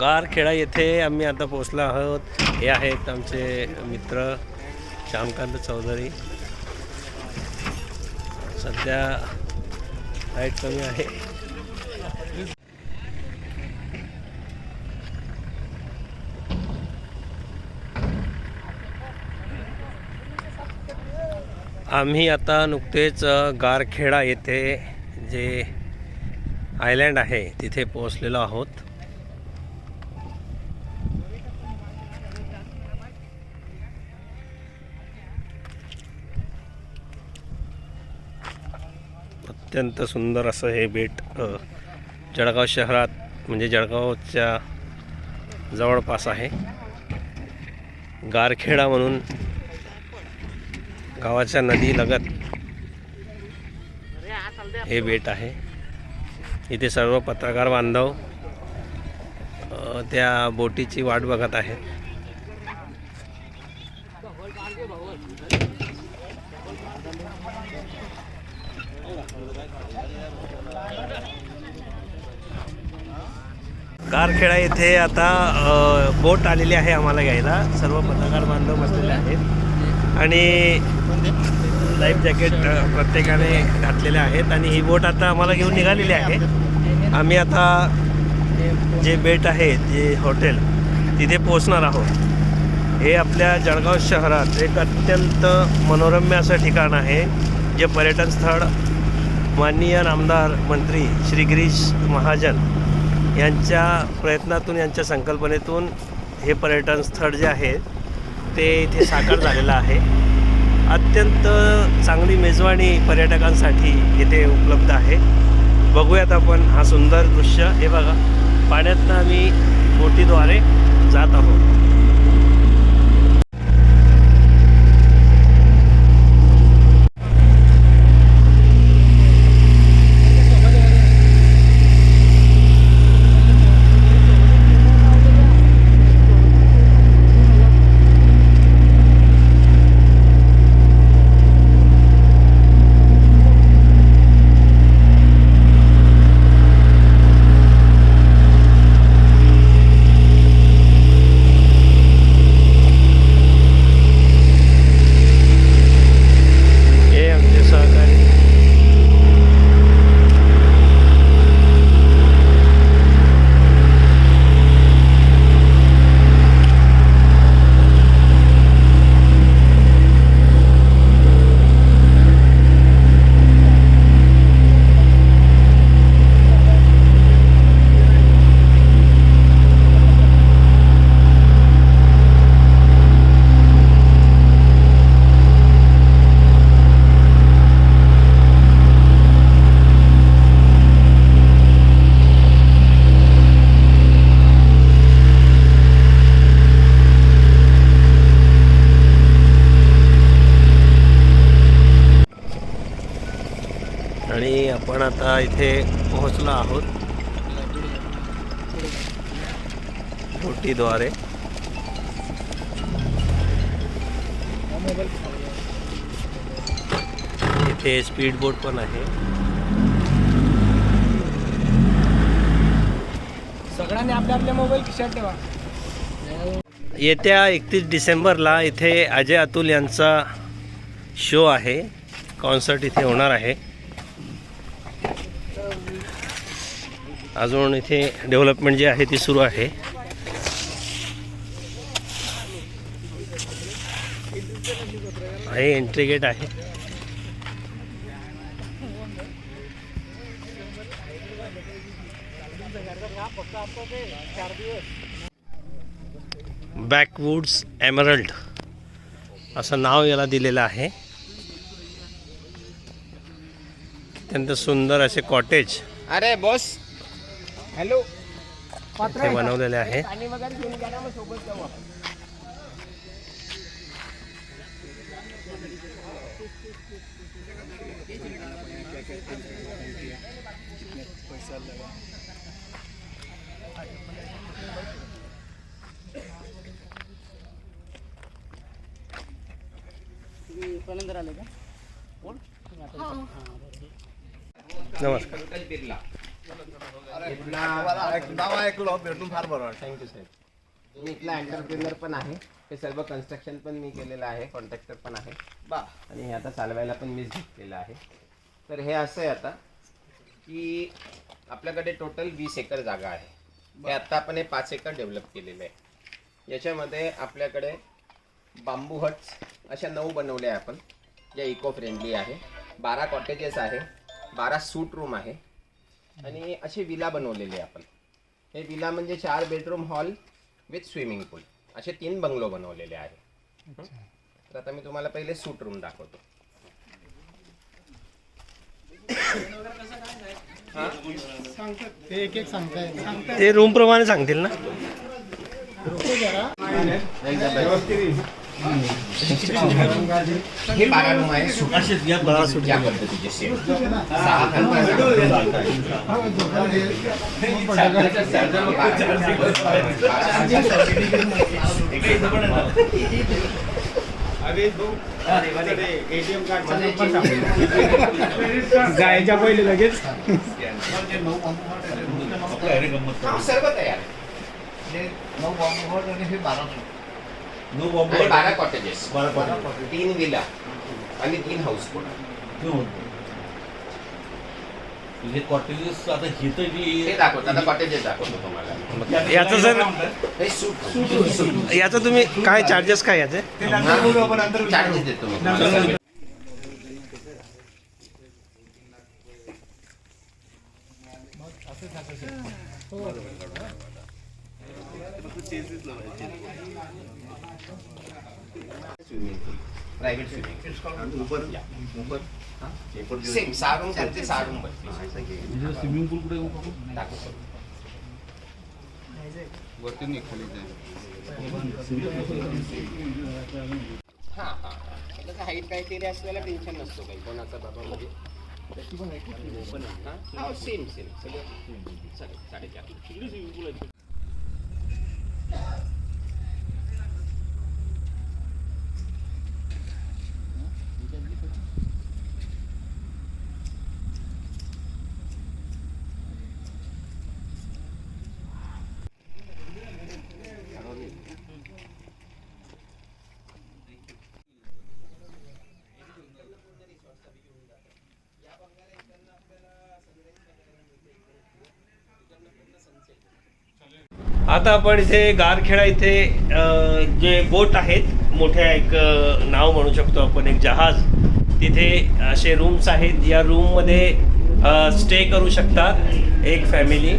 गारखेडा येथे आम्ही आता पोचलो आहोत. हे आहेत आमचे मित्र श्यामकांत चौधरी. सध्या लाइट कमी आहे. आम्ही आता नुकतेच गारखेडा येथे जे आयलँड आहे तिथे पोहोचलेलो आहोत. अत्यंत सुंदर असं हे बेट जळगाव शहरात म्हणजे जळगावच्या जवळपास आहे. गारखेडा म्हणून गावाच्या नदीलगत हे बेट आहे. इथे सर्व पत्रकार बांधव त्या बोटीची वाट बघत आहेत. कारखेडा येथे आता बोट आलेली आहे आम्हाला घ्यायला. सर्व पत्रकार बांधव बसलेले आहेत. आणि लाईफ जॅकेट प्रत्येकाने घातलेले आहेत. आणि ही बोट आता आम्हाला घेऊन निघालेली आहे. आम्ही आता जे बेट आहे जे हॉटेल तिथे पोचणार आहोत. हे आपल्या जळगाव शहरात एक अत्यंत मनोरम्य असं ठिकाण आहे जे पर्यटन स्थळ माननीय आमदार मंत्री श्री गिरीश महाजन यांच्या प्रयत्नातून यांच्या संकल्पनेतून हे पर्यटन स्थळ जे आहे ते इथे साकार झालेलं आहे. अत्यंत चांगली मेजवानी पर्यटकांसाठी इथे उपलब्ध आहे. बघूयात आपण हा सुंदर दृश्य. हे बघा पाण्यातनं आम्ही बोटीद्वारे जात आहोत हे आमचे सहकारी आणि आपण आता इथे पोहोचलो आहोत. बोटीद्वारे. इथे स्पीड बोट पण आहे. सगळ्यांनी आपल्या आपल्या मोबाईल खिशात ठेवा. येत्या एकतीस डिसेंबरला इथे अजय अतुल यांचा शो आहे. कॉन्सर्ट इथे होणार आहे. अजून इथे डेव्हलपमेंट जी आहे ती सुरू आहे. हे एंट्री गेट आहे. बॅकवूड्स एमरल्ड असं नाव याला दिलेलं आहे. अत्यंत सुंदर असे कॉटेज अरे बॉस हॅलो. इथे बनवलेले आहे. नमस्कार. नाव ऐकलं भेटून फार बरं थँक्यू साहेब मी इथला एंटरप्रिनर पण आहे. हे सर्व कन्स्ट्रक्शन पण मी केलेलं आहे. कॉन्ट्रॅक्टर पण आहे. बा. आणि हे आता चालवायला पण मीच घेतलेलं आहे. तर हे असं आहे आता की आपल्याकडे टोटल वीस एकर जागा आहे. हे आत्ता आपण हे पाच एकर डेव्हलप केलेलं आहे. याच्यामध्ये आपल्याकडे बांबू हट्स अशा नऊ बनवल्या आहे आपण. ज्या इको फ्रेंडली आहे. बारा कॉटेजेस आहे. बारा सूट रूम आहे. आणि असे विला बनवलेले आपण. हे विला म्हणजे चार bedroom hall with swimming pool. असे तीन बंगलो बनवलेले आहे. तर आता मी तुम्हाला पहिले सूट रूम दाखवतो. ते रूम प्रमाणे सांगतील ना? हे बारा आहे सूट या पद्धतीचे सेम सहा जायच्या पहिले लगेच. सर्व तयार म्हणजे नऊ बॉम्ब आणि हे बारा आणि बारा कॉटेजेस तीन विला आणि तीन हाऊस बोट हे कॉटेजेस आता हिथं हे जी दाखवतो आता कॉटेजेस दाखवतो तुम्हाला. याचं हे सूट याचं तुम्ही काय चार्जेस काय याचे? चार्जेस देतो तुम्हाला. प्रायव्हेट स्विमिंग सेम सहा रूम त्यांचे सहा रूम स्विमिंग पूल कुठे दाखवतो. हा हा त्याचं हाईट क्रायटेरिया असलेला टेन्शन नसतो काही. कोणाचा बाबा म्हणजे? हा सेम सेम सगळं साडे साडेचार. आता आपण इथे गारखेडा इथे जे बोट आहेत मोठ्या एक नाव म्हणू शकतो आपण एक जहाज. तिथे असे रूम्स आहेत. या रूममध्ये स्टे करू शकतात एक फॅमिली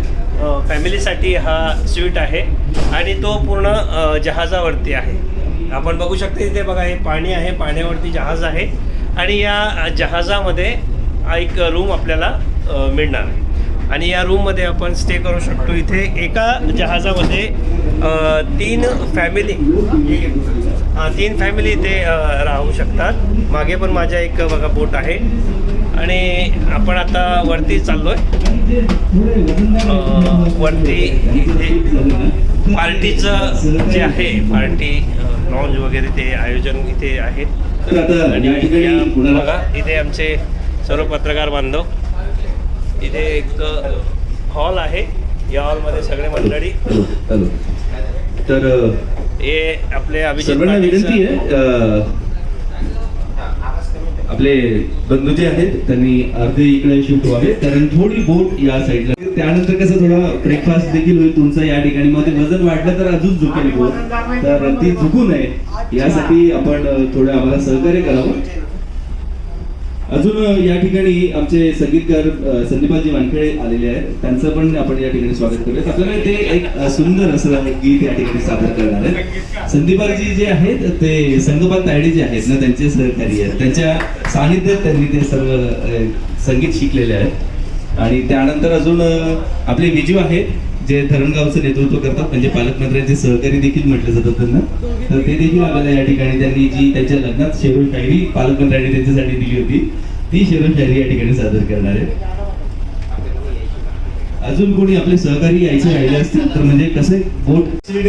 फॅमिलीसाठी हा स्वीट आहे आणि तो पूर्ण जहाजावरती आहे. आपण बघू शकतो इथे बघा हे पाणी आहे. पाण्यावरती जहाज आहे. आणि या जहाजामध्ये एक रूम आपल्याला मिळणार आहे. आणि या रूममध्ये आपण स्टे करू शकतो. इथे एका जहाजामध्ये तीन फॅमिली हा तीन फॅमिली इथे राहू शकतात. मागे पण माझ्या एक बघा बोट आहे. आणि आपण आता वरती चाललोय. अ, वरती इथे पार्टीचं जे आहे पार्टी लॉन्ज वगैरे ते आयोजन इथे आता आणि बघा इथे आमचे सर्व पत्रकार बांधव इथे एक हॉल आहे. या हॉलमध्ये सगळे मंडळी. हॅलो. तर हे आपले अभिजित सर्वांना विनंती आहे आपले बंधू जे आहेत त्यांनी अर्धे इकडे शिफ्ट व्हावे. कारण थोडी बोट या साईडला त्यानंतर कसं थोडा ब्रेकफास्ट देखील होईल तुमचा या ठिकाणी. मग ते वजन वाढलं तर अजून झुकेल बोट तर ती झुकू नये. यासाठी आपण थोडं आम्हाला सहकार्य करावं. अजून या ठिकाणी आमचे संगीतकार अ, संदीपाजी वानखेडे आलेले आहेत. त्यांचं पण आपण या ठिकाणी स्वागत करूयात. आपल्याला ते एक सुंदर असं गीत या ठिकाणी सादर करणार आहेत. संदीपाजी जे आहेत ते संगपाल तायडे जे आहेत ना त्यांचे सहकारी आहेत. त्यांच्या सानिध्यात त्यांनी ते सर्व संगीत शिकलेले आहेत. आणि त्यानंतर अजून आपले विजू आहेत. जे धरणगावचं नेतृत्व करतात म्हणजे पालकमंत्र्यांचे सहकारी देखील म्हटलं जातं त्यांना. तर ते देखील आपल्याला या ठिकाणी त्यांनी जी त्यांच्या लग्नात शेरो शायरी पालकमंत्र्यांनी त्यांच्यासाठी दिली होती ती शेरो शायरी या ठिकाणी सादर करणार आहे अजून कोणी आपले सहकारी यायचे राहिले असतील तर म्हणजे कसे बोट क्या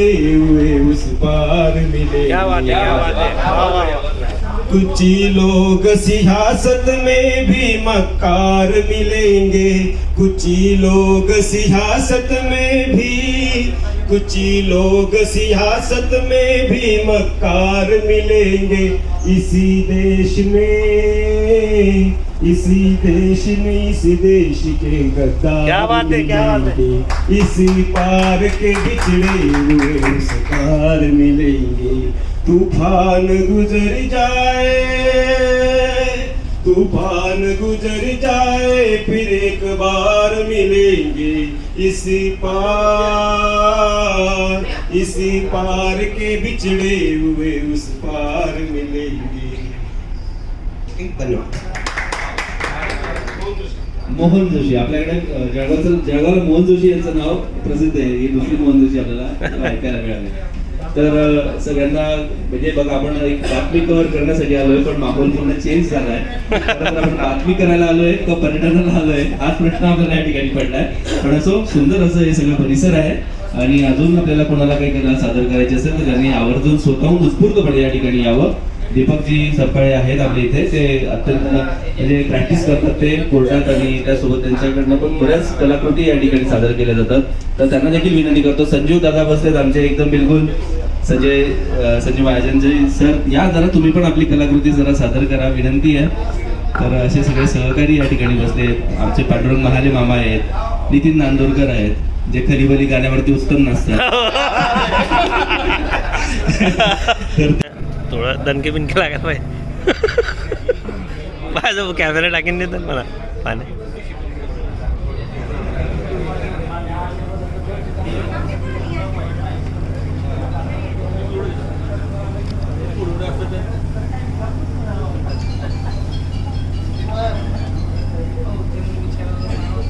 कुछ ही लोग सियासत में भी मक्कार मिलेंगे। कुछ लोग सियासत में भी कुछ लोग सियासत में भी मक्कार मिलेंगे। इसी देश में इसी देश में इसी देश के गद्दार क्या बात है, क्या बात है। इसी पार के बिछड़े हुए सकार मिलेंगे। तूफान गुजर जाए तूफान गुजर जाए फिर एक बार मिलेंगे इसी पार। इसी पार के बिछड़े हुए उस पार मिलेंगे। धन्यवाद मोहन जोशी आपल्याकडे जळगावचं जळगावला मोहन जोशी यांचं नाव प्रसिद्ध आहे. हे दुसरी मोहन जोशी आपल्याला ऐकायला मिळाले. तर सगळ्यांना म्हणजे बघा आपण एक बातमी कव्हर करण्यासाठी आलोय पण माहोल पूर्ण चेंज झालाय. आपण बातमी करायला आलोय का पर्यटनाला आलोय. हाच प्रश्न आपल्याला या ठिकाणी पडलाय. पण असो सुंदर असं हे सगळं परिसर आहे. आणि अजून आपल्याला कोणाला काही कला सादर करायची असेल तर त्यांनी आवर्जून स्वतःहून उत्स्फूर्तपणे या ठिकाणी यावं. दीपकजी सपकाळे आहेत आपल्या इथे. ते अत्यंत म्हणजे प्रॅक्टिस करतात ते कोर्टात आणि त्यासोबत त्यांच्याकडनं पण बऱ्याच कलाकृती या ठिकाणी सादर केल्या जातात. तर त्यांना देखील विनंती करतो. संजीव दादा बसलेत आमचे एकदम बिलकुल. संजय संजय महाजनजी सर या जरा तुम्ही पण आपली कलाकृती जरा सादर करा. विनंती आहे. तर असे सगळे सहकारी या ठिकाणी बसले आमचे पांडुरंग महाले मामा आहेत. नितीन नांदोरकर आहेत. जे खरीबली गाण्यावरती उत्तम नसतात थोडं दणके बिनके लागायला पाहिजे. माझं कॅमेरा टाकीन देतात मला. पाणी.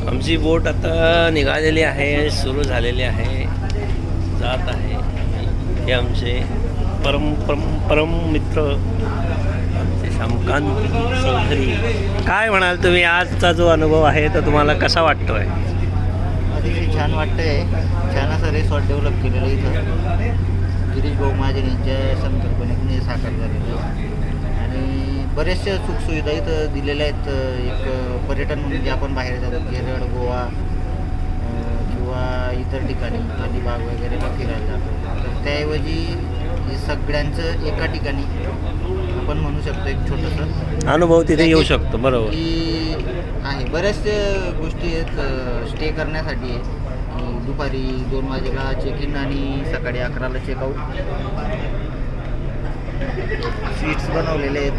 आमची बोट आता निघालेली आहे सुरू झालेली आहे. जात आहे. हे आमचे परम परम परम मित्र आमचे श्यामकांत चौधरी. काय म्हणाल तुम्ही? आजचा जो अनुभव आहे तो तुम्हाला कसा वाटतोय? अतिशय छान वाटतंय. छान असं रिसॉर्ट डेव्हलप केलेलं इथं. गिरीश भाऊ महाजन यांच्या संकल्पनेतून साकार झालेलं आणि बरेचशा सुखसुविधा इथं दिलेल्या आहेत. एक पर्यटन म्हणून जे आपण बाहेर जातो केरळ गोवा किंवा इतर ठिकाणी अलिबाग वगैरेला फिरायला जातो. तर त्याऐवजी हे सगळ्यांचं एका ठिकाणी आपण म्हणू शकतो एक छोटंसं. अनुभव तिथे येऊ शकतो बरोबर. की आहे बऱ्याचशा गोष्टी आहेत स्टे करण्यासाठी आहे की दुपारी दोन वाजेला चेक इन आणि सकाळी अकराला चेकआउट सीट्स बनवलेले आहेत.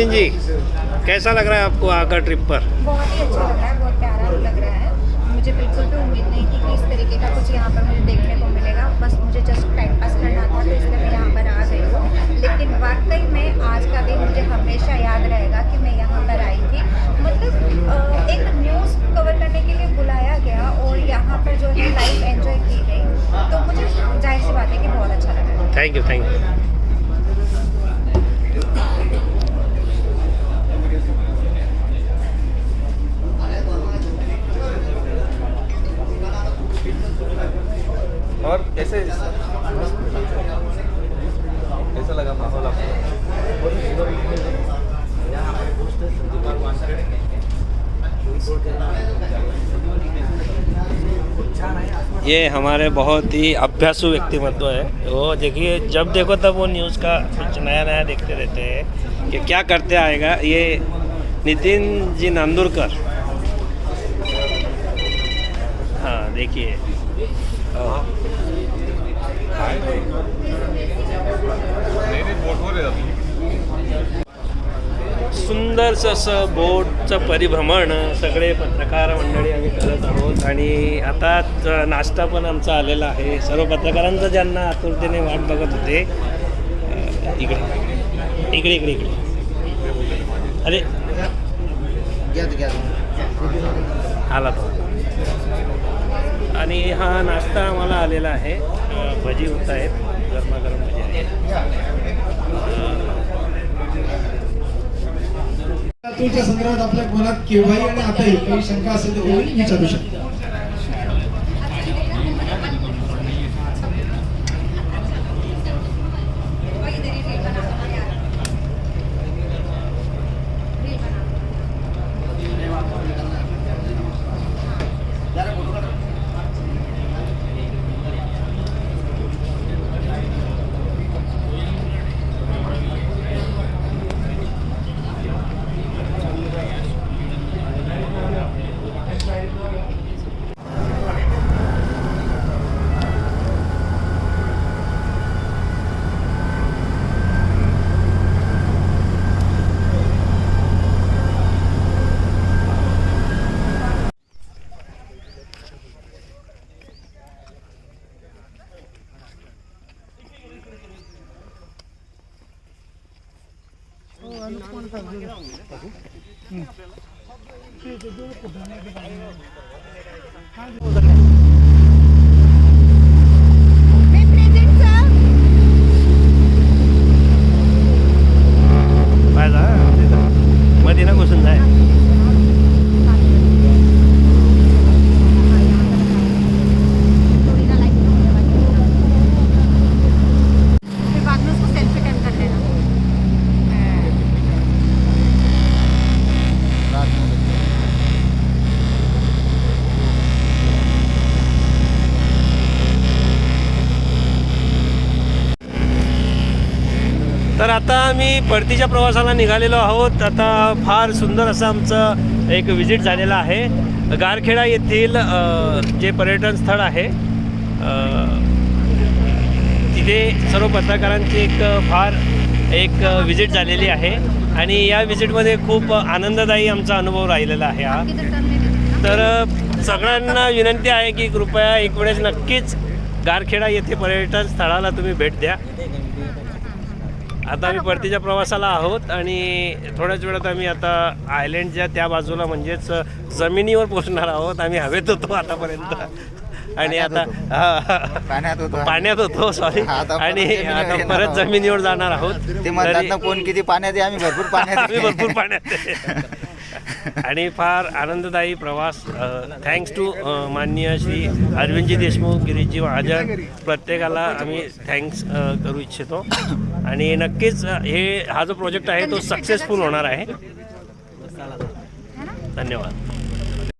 नाजमीन जी कैसा लग रहा है आपको आकर ट्रिप पर? बहुत ही अच्छा लग रहा है बहुत प्यारा लग रहा है। मुझे बिल्कुल भी उम्मीद नहीं थी कि इस तरीके का कुछ यहाँ पर मुझे देखने को मिलेगा। बस मुझे जस्ट टाइम पास करना था तो इसलिए मैं यहाँ पर आ गई हूँ। लेकिन वाकई में आज का दिन मुझे हमेशा याद रहेगा कि मैं यहाँ पर आई थी। मतलब एक न्यूज़ कवर करने के लिए बुलाया गया और यहाँ पर जो है लाइफ एंजॉय की गई। तो मुझे ज़ाहिर सी बात है कि बहुत अच्छा लगा। थैंक यू थैंक यू और कैसे कैसा लगा माहौल आपको? ये हमारे बहुत ही अभ्यासु व्यक्तिमत्व है। वो देखिए जब देखो तब वो न्यूज़ का कुछ नया नया देखते रहते हैं कि क्या करते आएगा। ये नितिन जी नांदुरकर। हाँ देखिए। हाँ। सुंदरसं असं बोटचं परिभ्रमण सगळे पत्रकार मंडळी आम्ही करत आहोत. आणि आता नाश्ता पण आमचा आलेला आहे. सर्व पत्रकारांचं ज्यांना आतुरतेने वाट बघत होते इकडे. इकडे इकडे इकडे. अरे. आला तो. आणि हा नाश्ता आम्हाला आलेला आहे. भजी होत आहेत गरमागरम भजी आहेत. तुमच्या संदर्भात आपल्या मनात केव्हाही आणि आताही काही शंका असेल तर होईल विचारू शकता. मैं प्रेजेंट सर काय जा मध्ये ना घुसून जाय फिर बाद में उसको सेल्फी टाइम कर लेना तर आता आम्ही परतीच्या प्रवासाला निघालेलो आहोत. आता फार सुंदर असं आमचं एक विजिट झालेलं आहे. गारखेडा येथील जे पर्यटन स्थळ आहे तिथे सर्व पत्रकारांची एक फार एक विजिट झालेली आहे. आणि या विजिटमध्ये खूप आनंददायी आमचा अनुभव राहिलेला आहे हा. तर सगळ्यांना विनंती आहे की कृपया एक वेळेस नक्कीच गारखेडा येथे पर्यटन स्थळाला तुम्ही भेट द्या. आता आम्ही परतीच्या प्रवासाला आहोत आणि थोड्याच वेळात आम्ही आता आयलँडच्या त्या बाजूला म्हणजेच जमिनीवर पोहोचणार आहोत. आम्ही हवेत होतो आतापर्यंत. आणि आता पाण्यात होतो. पाण्यात होतो सॉरी आणि आता परत. जमिनीवर जाणार आहोत. कोण किती पाण्यात आम्ही भरपूर पाण्यात आम्ही. भरपूर पाण्यात. आणि फार आनंददायी प्रवास थँक्स टू माननीय श्री अरविंदजी देशमुख गिरीशजी महाजन. प्रत्येकाला आम्ही थँक्स करू इच्छितो. आणि नक्कीच हे हा जो प्रोजेक्ट आहे तो सक्सेसफुल होणार आहे. धन्यवाद.